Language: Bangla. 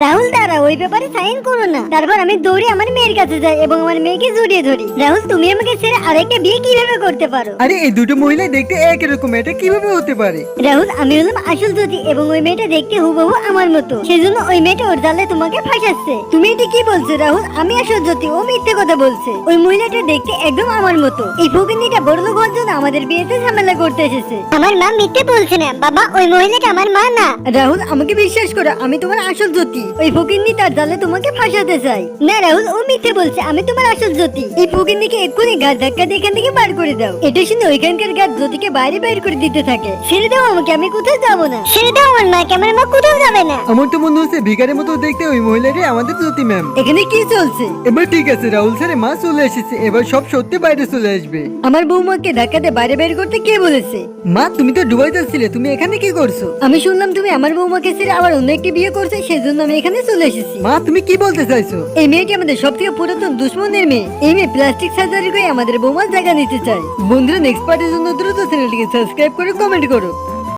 রাহুল দাঁড়া ওই ব্যাপারে সাইন করো না। তারপর আমি দৌড়ে আমার মেয়ের কাছে যাই এবং আমার মেয়েকে জড়িয়ে ধরি। রাহুল তুমি আমাকে ছেড়ে আরেকটা বিয়ে কীভাবে করতে পারো? আরে এই দুটো মহিলা দেখতে একই রকম এটা কীভাবে হতে পারে? রাহুল আমি হলাম আসল জ্যোতি এবং ওই মেয়েটা দেখতে হুবহু আমার মতো। সেজন্য ওই মেয়েটা ওর জালে তোমাকে ফাঁসাচ্ছে। তুমি এটা কি বলছো রাহুল? আমি আসল জ্যোতি ও মিথ্যে কথা বলছে। ওই মহিলাটা দেখতে একদম আমার মতো। এই ফকিনিটা বড় লোক হওয়ার জন্য আমাদের বিয়েতে ঝামেলা করতে এসেছে। আমার মা মিথ্যে বলছে না বাবা ওই মহিলাটা আমার মা না। রাহুল আমাকে বিশ্বাস করো আমি তোমার আসল জ্যোতি। ওই ফকিন্নি তার জালে তোমাকে ফাঁসাতে চাই। না রাহুল ও মিথ্যে বলছে আমি তোমার আসল জ্যোতি। এই ফকিন্নিকে এক্ষুনি গাছ ধাক্কা দিয়ে এখান থেকে বার করে দাও। এটা শুনে ওইখানকার গাছ জ্যোতিকে বাইরে বাইর করে দিতে থাকে। ছেড়ে দাও আমাকে আমি কোথাও যাব না। ছেড়ে দাও আমার মাকে আমার মা কোথাও যাবে না। আমার তো মনে হচ্ছে ভিকারের মতো দেখতে ওই মহিলাটি আমাদের জ্যোতি ম্যাম এখানে কি চলছে? এবার ঠিক আছে রাহুল স্যারের মা চলে এসেছে। এবার সব সত্যি বাইরে চলে আসবে। আমার বৌমাকে ধাক্কাতে বাইরে বের করতে কে বলেছে? মা তুমি তো দুবাই যাচ্ছিলে তুমি এখানে কি করছ? আমি শুনলাম তুমি আমার বৌমাকে ছেড়ে আবার অন্য একটি বিয়ে করছে সেজন্য আমি এখানে চলে এসেছি। মা তুমি কি বলতে চাইছো? এই মেয়েটি আমাদের সব থেকে পুরাতন দুশ্মনের মেয়ে। এই মেয়ে প্লাস্টিক সার্জারি করে আমাদের বোমার জায়গা নিতে চাই বন্ধুরা নেক্সট পার্টের জন্য দ্রুত চ্যানেলটিকে সাবস্ক্রাইব করে কমেন্ট করো।